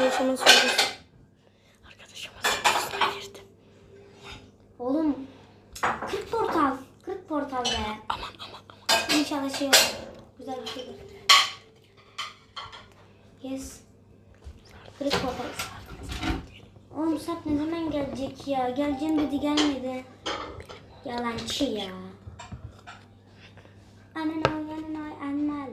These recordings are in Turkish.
arkadaşıma söylesin. Arkadaşıma söylesin girdim. Oğlum 40 portal. 40 portal be. Aman aman aman. İnşallah şey olur. Güzel bir şey olur. Yes. 40 portal. Oğlum Sarp ne zaman gelecek ya? Geleceğim dedi gelmedi. Yalancı ya. Anan ay anan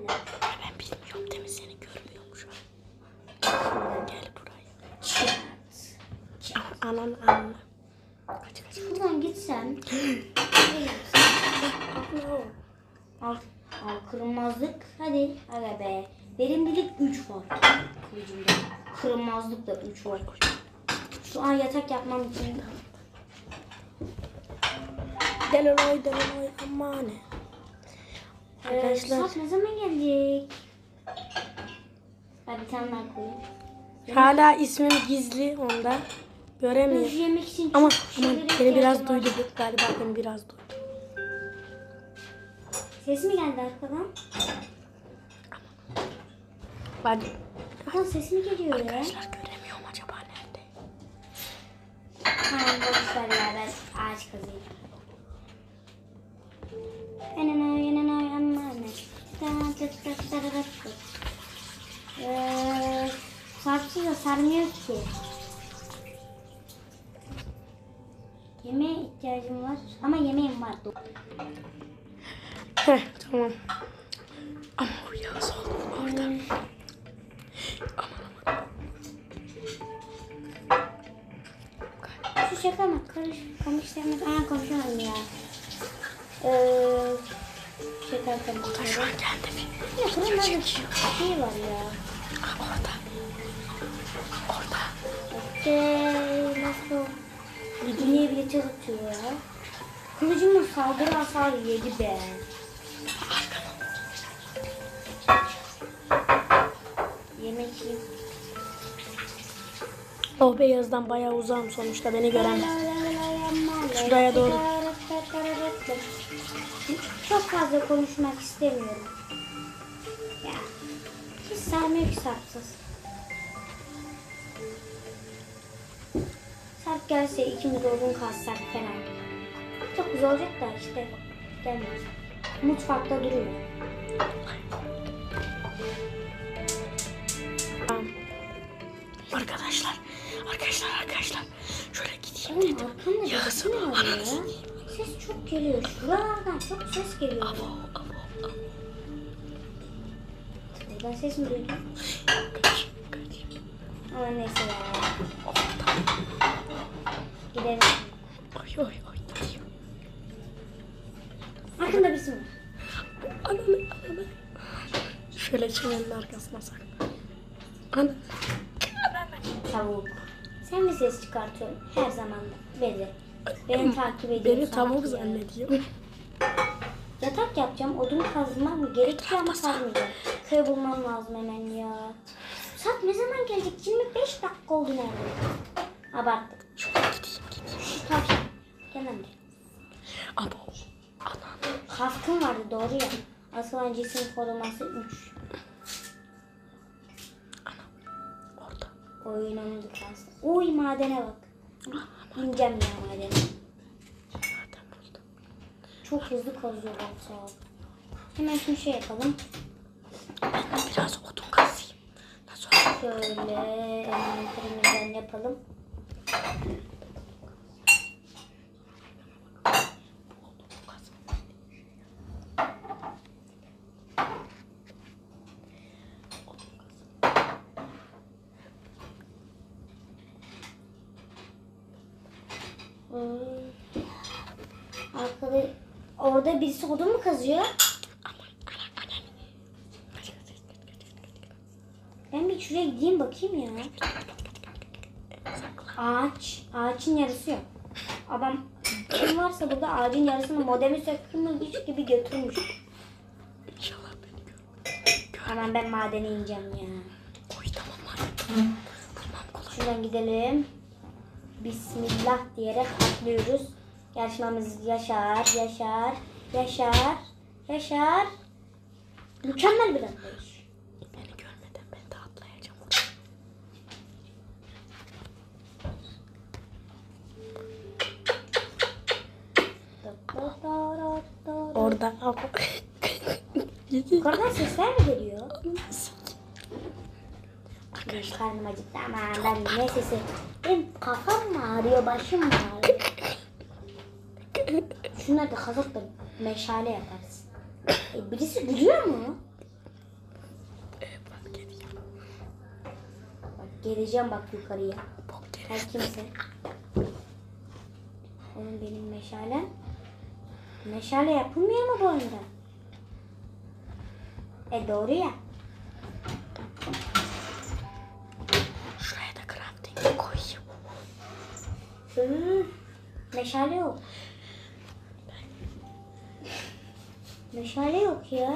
Anan anla. Kaç kaç. Şuradan gitsem. al, al kırılmazlık. Hadi. Aga be. Verimlilik 3 var. Kılıcımda. Kırılmazlık da 3 var. Şu an yatak yapmam için. Deloy deloy aman. Arkadaşlar. Arkadaşlar Saat ne zaman gelecek? Hadi bir tane daha koyayım. hala ismim gizli onda. Göremiyor. Yemek için Ama şeylere beni biraz duydu galiba beni biraz duydu. Ses mi geldi arkadan? Hadi. Arkadan ses mi geliyor ya? Arkadaşlar göremiyorum acaba nerede? Tamam boş ver ya ben ağaç kazıyım. Enene enene anneanne. Eee sarpsız da sarmıyor ki. Yemeğe ihtiyacım var ama yemeğim var. Heh tamam. Ama o yağız oldu orada. Hmm, Aman aman. Şu şaka mı? Karış, konuşamaz. Aa konuşamadım ya. Eee şaka Şu konuşuyorum. an geldi. Ya kırılmaz bir şey var ya. Orada. Orada. Nasıl? Bile çalışıyor ya. Kılıcımın saldırı hasarı yedi be. Yemek yiyeyim. O beyazdan bayağı uzağım sonuçta beni gören. Şuraya doğru. Çok fazla konuşmak istemiyorum. Ya. Hiç sarmıyor ki sarpsız. Gelse ikimiz odun kazsak falan. Çok güzel olacak da işte gelmiyor. Mutfakta duruyor. Arkadaşlar, arkadaşlar, arkadaşlar. Şöyle gideyim Oğlum dedim. bir Yağız, şey ya. satayım. Ses çok geliyor. Şuralardan çok ses geliyor. Avo, avo, avo. Buradan ses mi duydun? Kaç, kaç. Ama neyse ya. Oh, tamam. Gidelim. Oy, oy, oy. Gideyim. Arkanda birisi var. Ananı, ananı. Şöyle çimenin arkasına sak. Ananı. Tavuk. Sen mi ses çıkartıyorsun? Her zaman da. Belli. Beni takip ediyor. Beni tavuk zannediyor. Yatak yapacağım. Odun kazmam mı gerekiyor ama kazmayacağım. Köy bulmam lazım hemen ya. Saat ne zaman gelecek? 25 dakika oldu neredeyse. Abarttık. Şöyle gideyim, gideyim. Şu tavşan. Lan buraya. Abo. Kaskın vardı doğru ya. Asılan cisim koruması 3. Orada. Oyunumdu kask. Uy madene bak. İneceğim ya madene. Zaten burada. Çok hızlı kazıyor bak sağ ol. Hemen şunu şey yapalım. Ben de biraz odun kazayım. Nasıl? Şöyle envanterimizden yapalım. Arkada orada birisi odun mu kazıyor? Ben bir şuraya gideyim bakayım ya. Ağaç. Ağaçın yarısı yok. Adam kim varsa burada ağacın yarısını modemi sökmüş gibi götürmüş. İnşallah beni görmez. Hemen ben madene ineceğim ya. Oy tamam kolay. Şuradan gidelim. Bismillah diyerek atlıyoruz. Yarışmamız yaşar, yaşar, yaşar, yaşar. Mükemmel bir atlayış. Beni görmeden ben de atlayacağım. Orada ama. Korna sesler mi geliyor? Benim karnım acıktı ama ben ne sesi? Benim kafam mı ağrıyor, başım mı ağrıyor? Şunları da kazıp da meşale yaparız. E, birisi biliyor mu? Bak geleceğim bak yukarıya. Her kimse. Oğlum benim meşalem. Meşale yapılmıyor mu bu oyunda? E doğru ya. Şuraya da crafting koyayım. Hı, meşale yok. Meşale yok ya.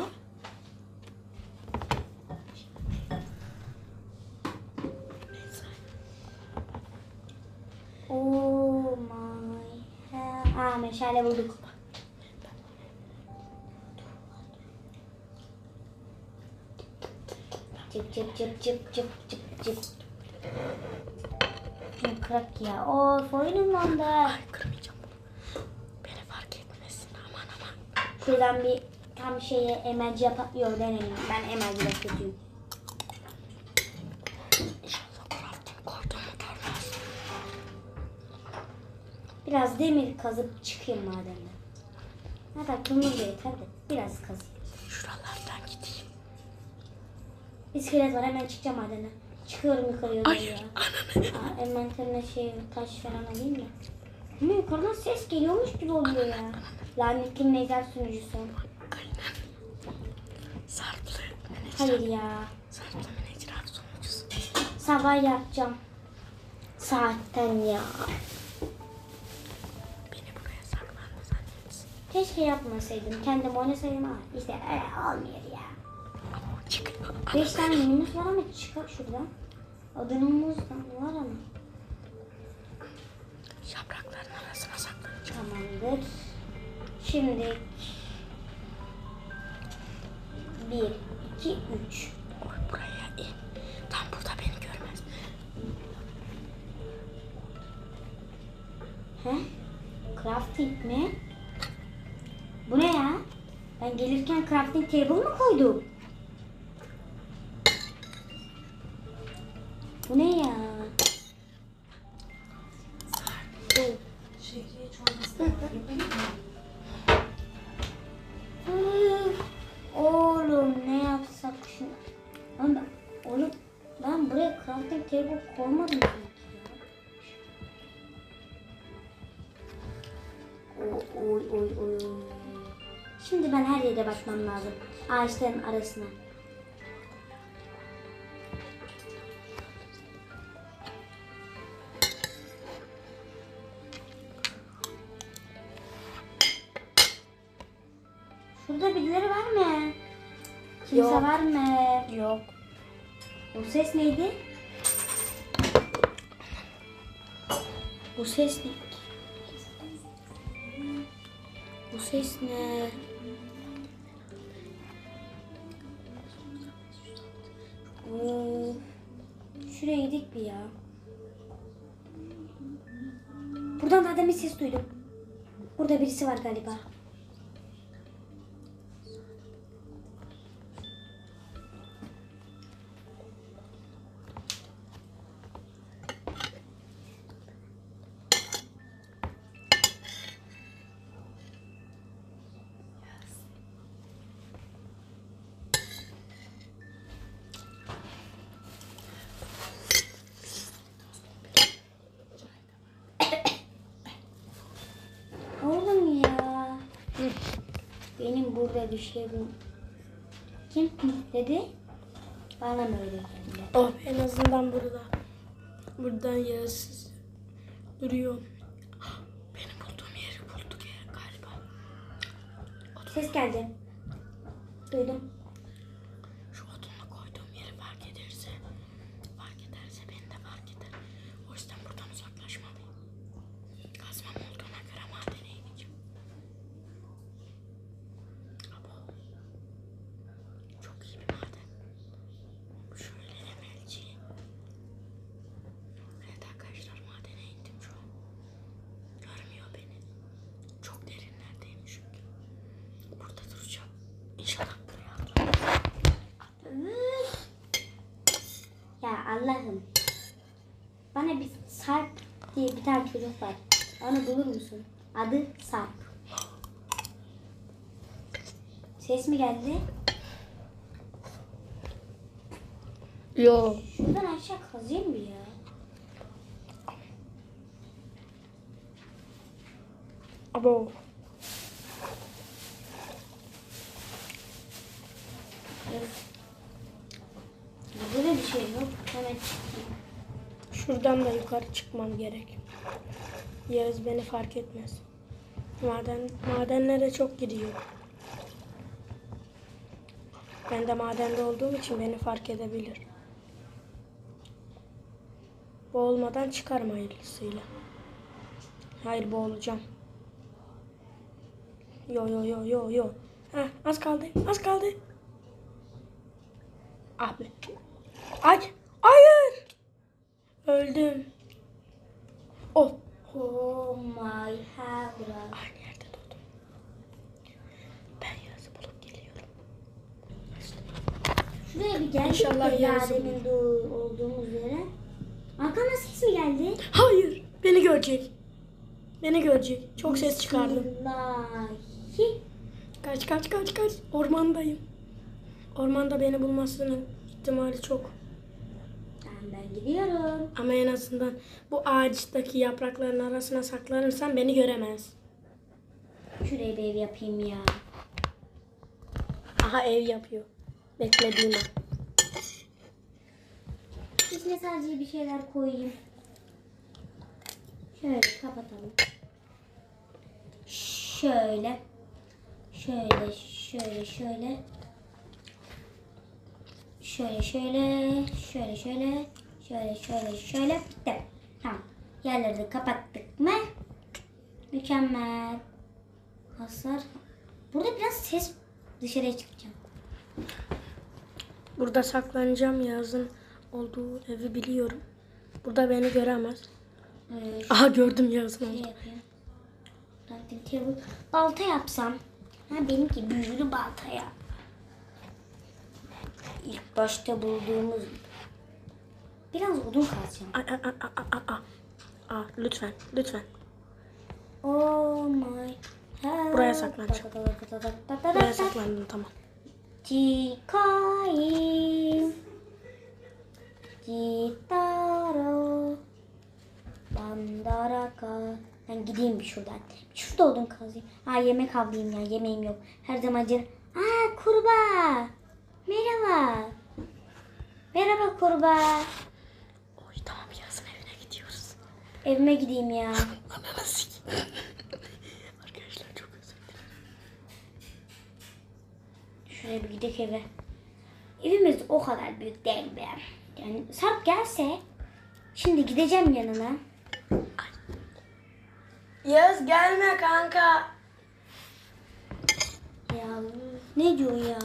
Oh my. Aa meşale bulduk. Çıp çıp çıp çıp çıp çıp çıp. Ne kırak ya. Of oyunum dondu. Ay kırmayacağım bunu. Beni fark etmesin aman aman. Şuradan bir tam şeye emelci yap Yok denelim. Ben emelci görmez. Biraz demir kazıp çıkayım madenden. Hatta kömür de yeter de biraz kazayım. Şuralardan gideyim. İskelet var hemen çıkacağım madene. Çıkıyorum yukarıya. Hayır ananı. Aa, envanterine şey taş falan alayım mı? Ama yukarıdan ses geliyormuş gibi oluyor ya. Lanetli meydan sunucusu. Aynen. Sarplı. Hayır ya. Sarplı menecra sunucusu. Sabah yapacağım. Saatten ya. Beni buraya saklandı zannetsin. Keşke yapmasaydım. Kendim oynasaydım ama işte öyle olmuyor ya. Ama çıkıyor. Beş tane minimiz var ama çıkar şuradan. Odunumuz da var ama. Yaprakların arasına saklanacağım. Tamamdır. Şimdi bir, iki, üç. Oy buraya in. Tam burada beni görmez. He? Crafting mi? Bu ne ya? Ben gelirken crafting table mı koydum? Bu ne ya? Oğlum ne yapsak şimdi? Oğlum ben, oğlum ben buraya crafting table koymadım sanki. Oy oy oy oy. Şimdi ben her yere bakmam lazım. Ağaçların arasına. Ses neydi? Bu ses ne? Bu ses ne? Şuraya gidik bir ya. Buradan da bir ses duydum. Burada birisi var galiba. Düşlerim. Kim dedi? Bana mı öyle geldi? Oh en azından burada. Buradan yarasız duruyor. Benim bulduğum yeri bulduk ya galiba. Ses geldi. Duydum. Şu odunla koyduğum yeri fark ederse, fark ederse beni de fark eder. O yüzden buradan uzaklaşmalıyım. Kazmam olduğuna göre madene ineceğim. Abo. Çok iyi bir maden. Şöyle emelci. Evet arkadaşlar madene indim şu an. Görmüyor beni. Çok derinlerdeyim çünkü. Burada Ya Allah'ım. Bana bir Sarp diye bir tane çocuk var. Onu bulur musun? Adı Sarp. Ses mi geldi? Yo. Şuradan aşağı kazayım mı ya? Abo. Burada da bir şey yok. Hemen çıkayım. Şuradan da yukarı çıkmam gerek. Yağız beni fark etmez. Maden, madenlere çok gidiyor. Ben de madende olduğum için beni fark edebilir. Boğulmadan çıkarım hayırlısıyla. Hayır boğulacağım. Yo yo yo yo yo. Heh, az kaldı az kaldı. Ah be. Ay, hayır. Öldüm. Oh. Oh my god. Aynı yerde durdum. Ben Yağız'ı bulup geliyorum. Şuraya bir geldik İnşallah de ya yarısı demin olduğumuz yere. Arkamda ses mi geldi? Hayır. Beni görecek. Beni görecek. Çok ses çıkardım. Bismillahi. Kaç kaç kaç kaç. Ormandayım. Ormanda beni bulmasının ihtimali çok. Ben, gidiyorum. Ama en azından bu ağaçtaki yaprakların arasına saklanırsam beni göremez. Şuraya bir ev yapayım ya. Aha ev yapıyor. Beklediğim an. İçine sadece bir şeyler koyayım. Şöyle kapatalım. Şöyle. Şöyle, şöyle, şöyle. Şöyle, şöyle, şöyle, şöyle, şöyle, şöyle, şöyle. Bitti. Tamam. Yerleri de kapattık mı? Mükemmel. Hasar. Burada biraz ses dışarıya çıkacağım. Burada saklanacağım yazın olduğu evi biliyorum. Burada beni göremez. Ee, Aha gördüm yazın şey oldu. table. Balta yapsam. Ha benimki büyülü baltaya. İlk başta bulduğumuz biraz odun kazacağım. Ay, ay, ay, ay. Aa, lütfen, lütfen. Oh my god. Buraya saklanacağım. Buraya saklandım tamam. Çıkayım. Gitaro. Bandaraka. Ben gideyim bir şuradan. Şurada odun kazayım. Ha yemek avlayayım ya. Yemeğim yok. Her zaman canım. Aa kurbağa. Merhaba. Merhaba kurbağa. Oy tamam yazın evine gidiyoruz. Evime gideyim ya. Ananı sik. Arkadaşlar çok özür dilerim. Şuraya bir gidelim eve. Evimiz o kadar büyük değil be. Yani Sarp gelse şimdi gideceğim yanına. Yaz gelme kanka. Ya ne diyor ya?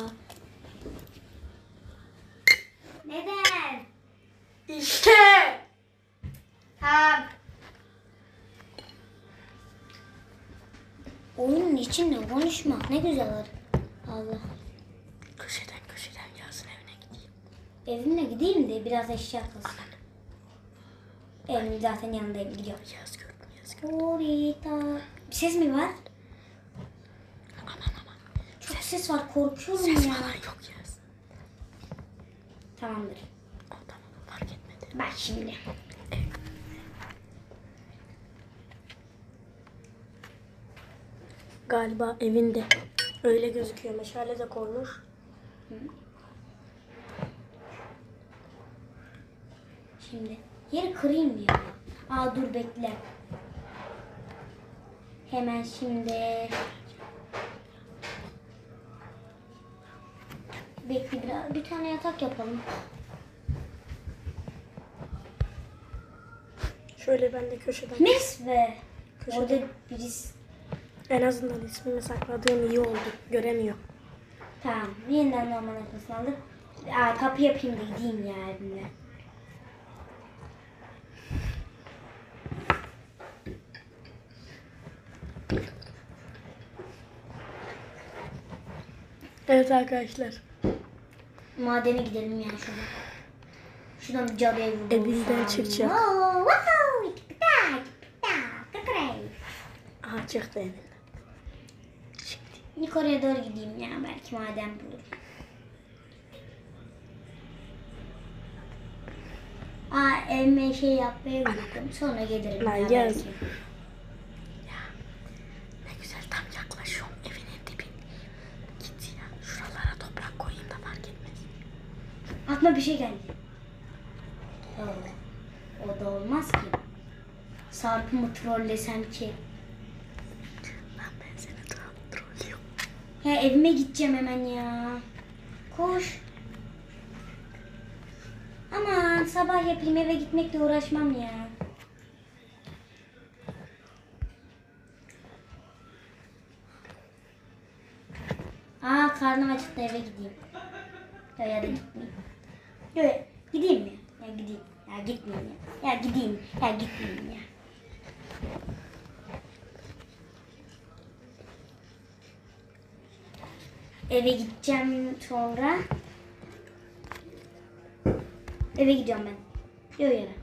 Neden? İşte. Sarp. Oyunun içinde konuşma. Ne güzel olur. Allah. Köşeden köşeden yazın evine gideyim. Evime gideyim de biraz eşya kalsın. Evim zaten yanındayım gidiyorum. Yaz gördüm yaz gördüm. Orita. Bir ses mi var? Aman aman. Çok ses var korkuyorum Ses ya. falan yok yaz. Tamamdır. O tamam fark etmedi. Bak şimdi. Galiba evinde. Öyle gözüküyor. Meşale de koymuş. Şimdi yeri kırayım ya. Aa dur bekle. Hemen şimdi. Bekle biraz. Bir tane yatak yapalım. Şöyle ben de köşeden. Mis be. Köşede. Orada birisi. En azından ismimi sakladığım iyi oldu. Göremiyor. Tamam. Yeniden normal nefesini aldık. Aa, kapı yapayım da gideyim ya evime. Evet arkadaşlar. Madene gidelim ya şurada. Şuradan bir cadıya bir Evinden çıkacak. Wow, pita, kakray. Aha çıktı evinden. Şimdi Yukarıya doğru gideyim ya belki maden bulurum. Aa evime şey yapmayı unuttum. Sonra gelirim. Yaz. belki. ne güzel tam yaklaşıyorum evinin dibin. Git ya şuralara toprak koyayım da fark etmez. Aklıma bir şey geldi. Oo, o da olmaz ki. Sarp'ı mı trollesem ki? Lan ben seni tro- trollüyorum. Ya evime gideceğim hemen ya. Koş. Aman sabah yapayım eve gitmekle uğraşmam ya. Aa karnım acıktı eve gideyim. Ya, ya da gitmeyeyim. Yok gideyim mi? Ya gideyim. Ya gitmeyeyim ya. Ya gideyim. Ya gitmeyeyim ya. Eve gideceğim sonra. Eve gidiyorum ben. Yok yere.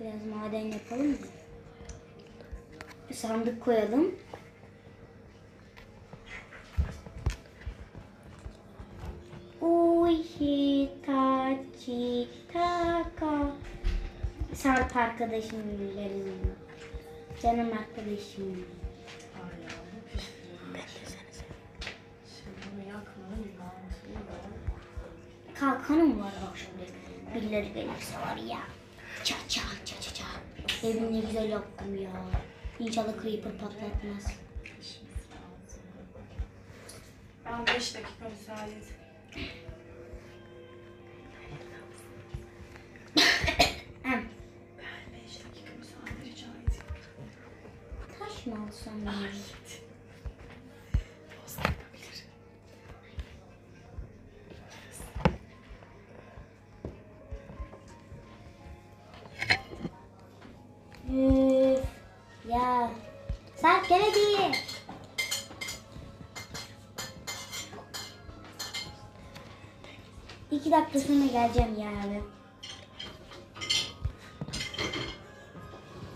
Biraz maden yapalım mı? Bir sandık koyalım. Hitachi taka. Sarp arkadaşım benim. Canım arkadaşım. Kalkanım var bak şimdi. Birileri gelirse var ya. Ça ça ça ça ça. Evimi ne güzel yaptım ya. İnşallah creeper patlatmaz. Ben 5 dakika müsaade Posta yapabilirim. Üf, ya. Sarp gel hadi. İki dakika sonra geleceğim ya abi.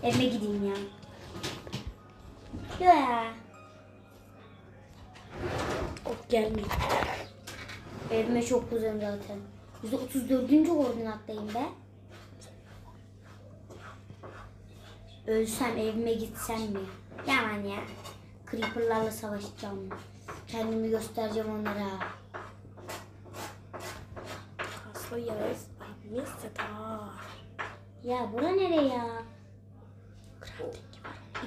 Evime gideyim ya. Yok ya. O gelmiyor. Evime çok uzun zaten. 134. koordinattayım be. Ölsem evime gitsem mi? Yaman ya. Creeper'larla savaşacağım. Kendimi göstereceğim onlara. Kaslı Yağız Setar. Ya bura nere ya? Var.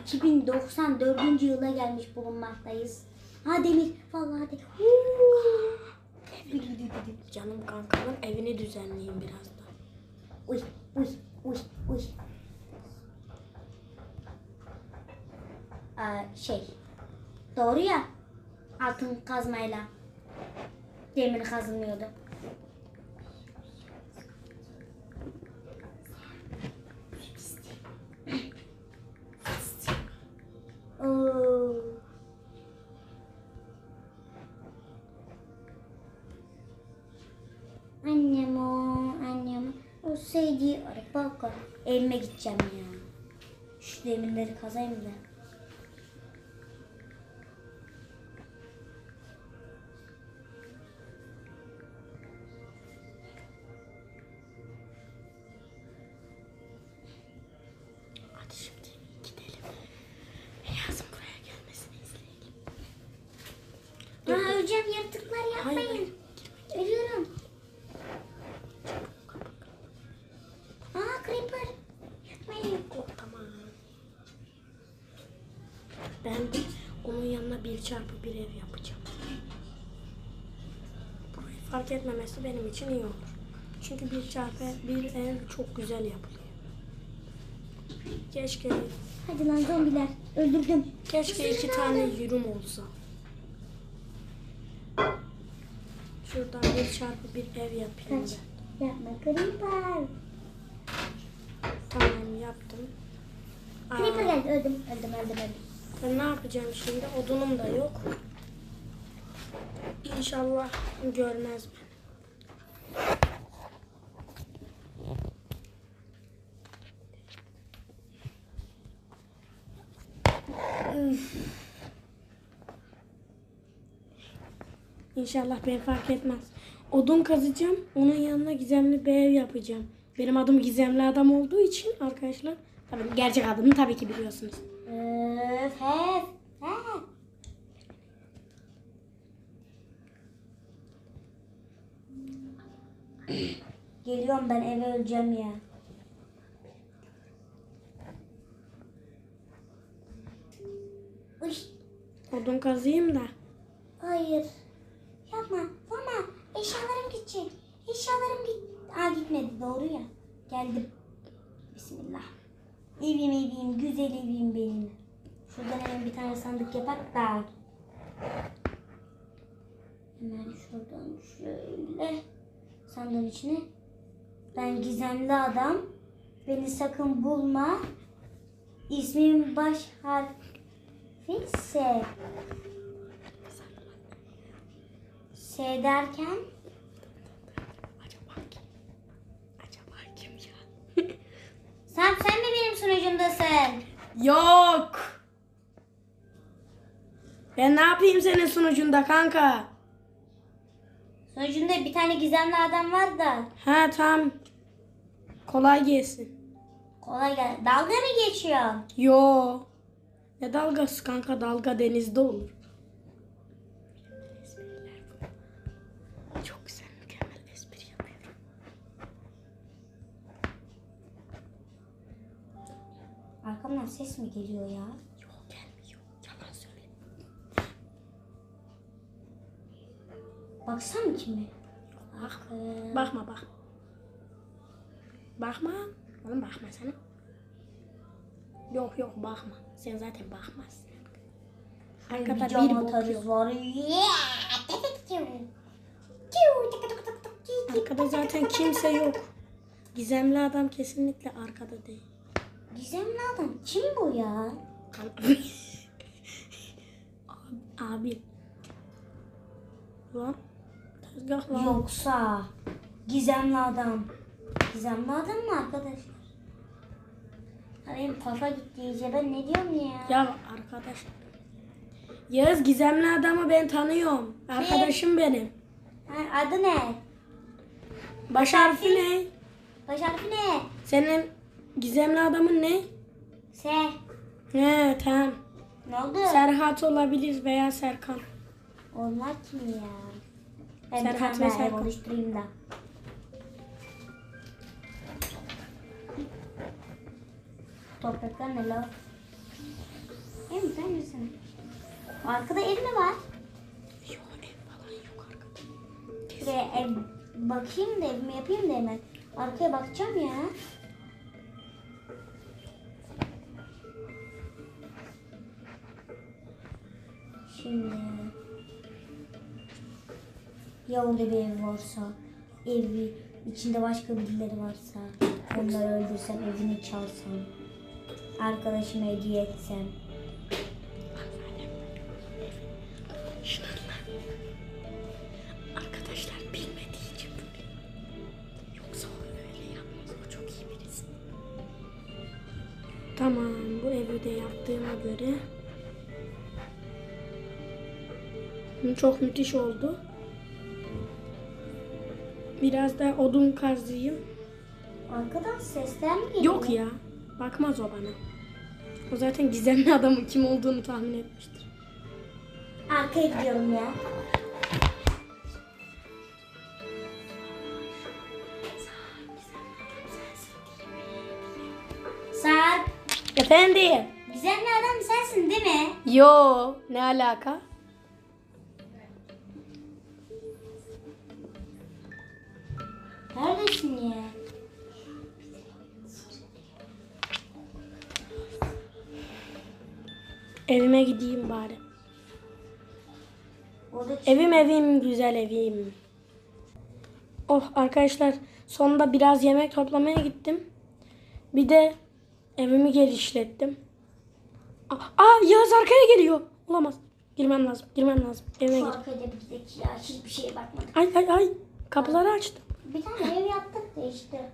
2094. yıla gelmiş bulunmaktayız. Ha demir. Vallahi de. Canım kankamın evini düzenleyeyim birazdan. Uy uy uy uy. Aa, şey. Doğru ya. Altın kazmayla. Demir kazılmıyordu. Oo. Annem o, annem o sevdiği araba bakar. Evime gideceğim ya. Şu demirleri kazayım da. Etmemesi benim için iyi olur. Çünkü bir çarpı bir ev çok güzel yapılıyor. Keşke Hadi lan zombiler. Öldürdüm. keşke iki tane yürüm olsa. Şuradan bir çarpı bir ev yapayım Kaç. ben. Yapma creeper. Tamam yaptım. Aa, Creeper geldi. Öldüm. Öldüm öldüm öldüm. Ben ne yapacağım şimdi? Odunum da yok. İnşallah görmez beni. İnşallah ben fark etmez. Odun kazacağım. Onun yanına gizemli bir ev yapacağım. Benim adım gizemli adam olduğu için arkadaşlar. Tabii gerçek adımı tabii ki biliyorsunuz. Öf, hef, hef. Geliyorum ben eve öleceğim ya. Uy, Odun kazıyım da. hayır. Eşyalarım gidecek. Eşyalarım git. Aa gitmedi doğru ya. Geldim. Bismillah. Evim evim, güzel evim benim. Şuradan hemen bir tane sandık yapak da. Hemen şuradan şöyle sandığın içine. Ben gizemli adam. Beni sakın bulma. İsmimin baş harfi S. S derken Acaba kim? Acaba kim ya? Sen sen mi benim sunucumdasın? Yok. Ben ne yapayım senin sunucunda kanka? Sunucumda bir tane gizemli adam var da. Ha tamam. Kolay gelsin. Kolay gel. Dalga mı geçiyor? Yo. Ne dalgası kanka? Dalga denizde olur. Arkamdan ses mi geliyor ya? Yok gelmiyor. Yalan söyle. Baksam ki mi? Bak. Bakın. Bakma bak. Bakma. Oğlum bakma sana. Yok yok bakma. Sen zaten bakmazsın. Arkada Bir bir bok atarız yok. var. Arkada zaten kimse yok. Gizemli adam kesinlikle arkada değil. Gizemli adam kim bu ya? Abi. Lan. Tezgah lan. Yoksa gizemli adam. Gizemli adam mı arkadaşlar? Ha benim kafa gitti iyice ben ne diyorum ya? Ya arkadaş. Yağız gizemli adamı ben tanıyorum. Arkadaşım benim. Ha, adı ne? Baş harfi ne? Baş harfi ne? Senin gizemli adamın ne? S. He tamam. Ne oldu? Serhat olabilir veya Serkan. Onlar kim ya? Ben Serhat ve Serkan. oluşturayım da. Topraklar ne la? Ev sen misin? Arkada ev mi var? Yok ev falan yok arkada. Şuraya ev bakayım da evimi yapayım da hemen. Arkaya bakacağım ya. Ya orada bir ev varsa, evi içinde başka birileri varsa, onları öldürsem, evini çalsam, arkadaşıma hediye etsem. Arkadaşlar bilmediği. Tamam bu evi de yaptığıma göre. Çok müthiş oldu. Biraz da odun kazıyım. Arkadan sesler mi geliyor? Yok ya. Bakmaz o bana. O zaten gizemli adamın kim olduğunu tahmin etmiştir. Arkaya gidiyorum ya. Sarp, Efendim? gizemli adam sensin değil mi? Yo, ne alaka? Evime gideyim bari. Evim evim güzel evim. Oh arkadaşlar sonunda biraz yemek toplamaya gittim. Bir de evimi gelişlettim. Aa, aa Yağız arkaya geliyor. Olamaz. Girmem lazım. Girmem lazım. Evime şu gir. arkada bir gidelim ya. Hiçbir şeye bakmadık. Ay ay ay. Kapıları açtım. Bir tane ev yaptık da işte.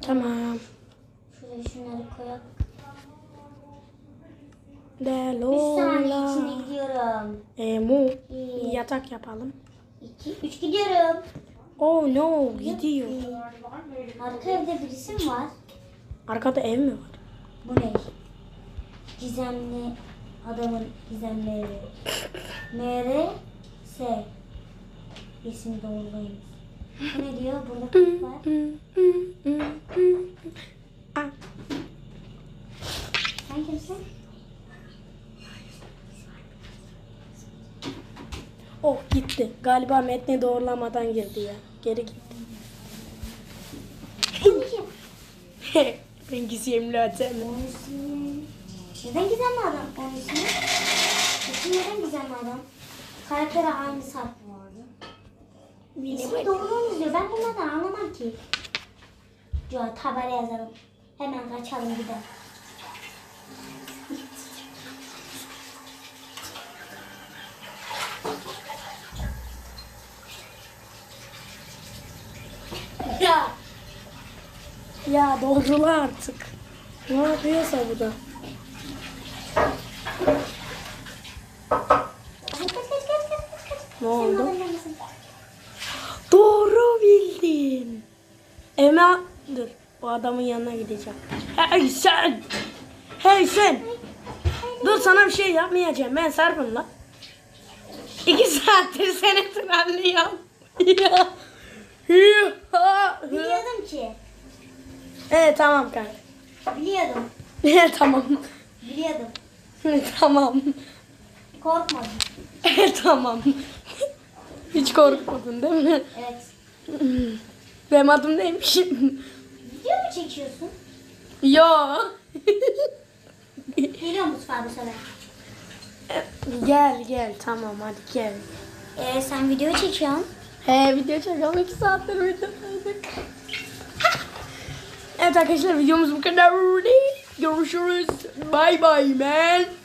Tamam. Şuraya şunları koyalım. Bir saniye içine gidiyorum. Emu. Bir, Yatak yapalım. iki, üç gidiyorum. Oh no gidiyor. Arka evde birisi mi var? Arkada ev mi var? Bu ne? Gizemli adamın gizemli evi. MR S. İsim doğruluymuş. Bu ne diyor? Burada kurt var. Sen kimsin? Oh gitti. Galiba metni doğrulamadan girdi ya. Geri gitti. Ben gizemli adam. Onun ismi... Neden gizemli adam? Onun ismi? İsmi neden gizemli adam? Karakteri aynı sarf vardı. İsmi doğruluğumuz diyor. Ben bunlardan anlamam ki. Diyor tabela yazalım. Hemen kaçalım gidelim. Ya doğrula artık. Ne yapıyorsa bu da. Ne oldu? Doğru bildin. Ema dur. O adamın yanına gideceğim. Hey sen. Hey sen. Dur sana bir şey yapmayacağım. Ben Sarp'ım lan. İki saattir seni hı. Biliyordum ki. Evet tamam kanka. Biliyordum. Evet tamam. Biliyordum. Tamam. Korkmadım. Evet tamam. Hiç korkmadın değil mi? Evet. Benim adım neymiş? Video mu çekiyorsun? Yo. Geliyor mutfağa bu sefer. gel gel tamam hadi gel. Ee, sen video çekiyorsun. He video çekelim. 2 saattir videodaydık. Evet arkadaşlar videomuz bu kadar. Görüşürüz. Bye bye man.